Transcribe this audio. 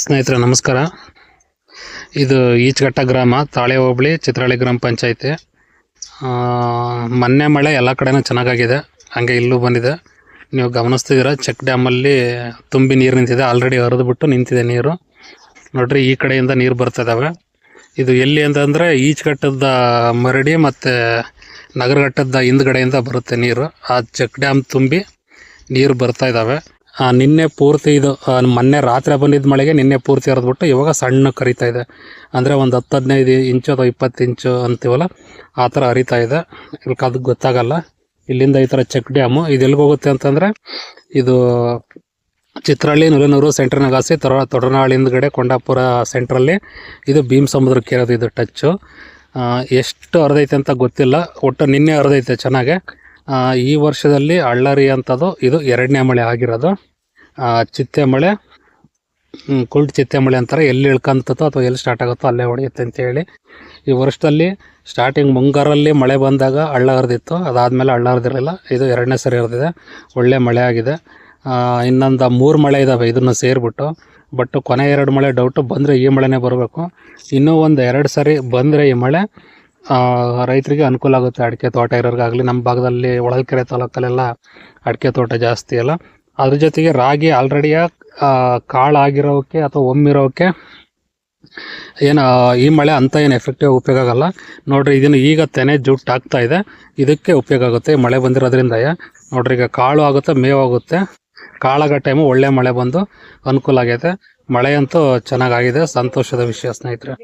ಸ್ನೇಹಿತರೆ, ನಮಸ್ಕಾರ. ಇದು ಈಚಘಟ್ಟ ಗ್ರಾಮ ತಾಳೆ ಹೋಬಳಿ ಚಿತ್ರಾಳಿ ಗ್ರಾಮ ಪಂಚಾಯತಿ. ಮೊನ್ನೆ ಮಳೆ ಎಲ್ಲ ಕಡೆನೂ ಚೆನ್ನಾಗಾಗಿದೆ. ಹಾಗೆ ಇಲ್ಲೂ ಬಂದಿದೆ. ನೀವು ಗಮನಿಸ್ತಿದ್ದೀರ, ಚೆಕ್ ಡ್ಯಾಮಲ್ಲಿ ತುಂಬಿ ನೀರು ನಿಂತಿದೆ. ಆಲ್ರೆಡಿ ಹರಿದ್ಬಿಟ್ಟು ನಿಂತಿದೆ ನೀರು. ನೋಡ್ರಿ, ಈ ಕಡೆಯಿಂದ ನೀರು ಬರ್ತಾ ಇದಾವೆ. ಇದು ಎಲ್ಲಿ ಅಂತಂದರೆ ಈಚಘಟ್ಟದ ಮರಡಿ ಮತ್ತು ನಗರಘಟ್ಟದ ಹಿಂದ್ಗಡೆಯಿಂದ ಬರುತ್ತೆ ನೀರು. ಆ ಚೆಕ್ ಡ್ಯಾಮ್ ತುಂಬಿ ನೀರು ಬರ್ತಾ ಇದ್ದಾವೆ ನಿನ್ನೆ ಪೂರ್ತಿ ಇದು ಮೊನ್ನೆ ರಾತ್ರಿ ಬಂದಿದ್ದ ಮಳೆಗೆ ನಿನ್ನೆ ಪೂರ್ತಿ ಹರಿದ್ಬಿಟ್ಟು ಇವಾಗ ಸಣ್ಣ ಕರಿತಾ ಇದೆ. ಅಂದರೆ ಒಂದು ಹತ್ತು ಹದಿನೈದು ಇಂಚು ಅಥವಾ ಇಪ್ಪತ್ತು ಇಂಚು ಅಂತೀವಲ್ಲ, ಆ ಥರ ಹರಿತಾ ಇದೆ. ಇಲ್ಕ ಅದಕ್ಕೆ ಗೊತ್ತಾಗಲ್ಲ. ಇಲ್ಲಿಂದ ಈ ಥರ ಚೆಕ್ ಡ್ಯಾಮು. ಇದು ಎಲ್ಲಿಗೆ ಹೋಗುತ್ತೆ ಅಂತಂದರೆ, ಇದು ಚಿತ್ರಹಳ್ಳಿ ನುಲೆನೂರು ಸೆಂಟ್ರ್ ನಗಾಸಿ ತೊರ ತೊಡನಾಳಿ ಹಿಂದ್ಗಡೆ ಕೊಂಡಾಪುರ ಸೆಂಟ್ರಲ್ಲಿ. ಇದು ಭೀಮ್ ಸಮುದ್ರಕ್ಕೆ ಇರೋದು ಇದು ಟಚ್ಚು. ಎಷ್ಟು ಹರಿದೈತೆ ಅಂತ ಗೊತ್ತಿಲ್ಲ. ಒಟ್ಟು ನಿನ್ನೆ ಹರಿದೈತೆ ಚೆನ್ನಾಗೆ. ಈ ವರ್ಷದಲ್ಲಿ ಅಳ್ಳರಿ ಅಂಥದ್ದು ಇದು ಎರಡನೇ ಮಳೆ ಆಗಿರೋದು. ಚಿತ್ತೆ ಮಳೆ ಕುಲ್ಟ್ ಚಿತ್ತೆ ಮಳೆ ಅಂತಾರೆ. ಎಲ್ಲಿ ಇಳ್ಕೊಂತತೋ ಅಥವಾ ಎಲ್ಲಿ ಸ್ಟಾರ್ಟ್ ಆಗುತ್ತೋ ಅಲ್ಲೇ ಹೊಡೆಯುತ್ತೆ ಅಂತೇಳಿ ಈ ವರ್ಷದಲ್ಲಿ ಸ್ಟಾರ್ಟಿಂಗ್ ಮುಂಗಾರಲ್ಲಿ ಮಳೆ ಬಂದಾಗ ಹಳ್ಳ ಹರಿದಿತ್ತು ಅದಾದಮೇಲೆ ಹಳ್ಳ ಹರಿದಿರಲಿಲ್ಲ ಇದು ಎರಡನೇ ಸರಿ ಹರಿದಿದೆ. ಒಳ್ಳೆ ಮಳೆ ಆಗಿದೆ. ಇನ್ನೊಂದು ಮೂರು ಮಳೆ ಇದ್ದಾವೆ ಇದನ್ನು ಸೇರಿಬಿಟ್ಟು. ಬಟ್ ಕೊನೆ ಎರಡು ಮಳೆ ಡೌಟು ಬಂದರೆ ಈ ಮಳೆನೇ ಬರಬೇಕು. ಇನ್ನೂ ಒಂದು ಎರಡು ಸರಿ ಬಂದರೆ ಈ ಮಳೆ ರೈತರಿಗೆ ಅನುಕೂಲ ಆಗುತ್ತೆ. ಅಡಿಕೆ ತೋಟ ಇರೋರಿಗಾಗಲಿ ನಮ್ಮ ಭಾಗದಲ್ಲಿ ಹೊಳಲ್ಕೆರೆ ತಾಲೂಕಲ್ಲೆಲ್ಲ ಅಡಿಕೆ ತೋಟ ಜಾಸ್ತಿ ಅಲ್ಲ. ಅದ್ರ ಜೊತೆಗೆ ರಾಗಿ ಆಲ್ರೆಡಿ ಕಾಳಾಗಿರೋಕ್ಕೆ ಅಥವಾ ಒಮ್ಮಿರೋಕ್ಕೆ ಏನು ಈ ಮಳೆ ಅಂತ ಏನು ಎಫೆಕ್ಟಿವ್ ಉಪಯೋಗ ಆಗಲ್ಲ. ನೋಡ್ರಿ, ಇದನ್ನು ಈಗ ತೆನೆ ಜುಟ್ಟು ಆಗ್ತಾ ಇದೆ. ಇದಕ್ಕೆ ಉಪಯೋಗ ಆಗುತ್ತೆ. ಮಳೆ ಬಂದಿರೋದ್ರಿಂದ ನೋಡ್ರಿ, ಈಗ ಕಾಳು ಆಗುತ್ತೆ, ಮೇವು ಆಗುತ್ತೆ. ಕಾಳಾಗೋ ಟೈಮು ಒಳ್ಳೆ ಮಳೆ ಬಂದು ಅನುಕೂಲ ಆಗೈತೆ. ಮಳೆ ಅಂತೂ ಚೆನ್ನಾಗಾಗಿದೆ. ಸಂತೋಷದ ವಿಷಯ ಸ್ನೇಹಿತರೆ.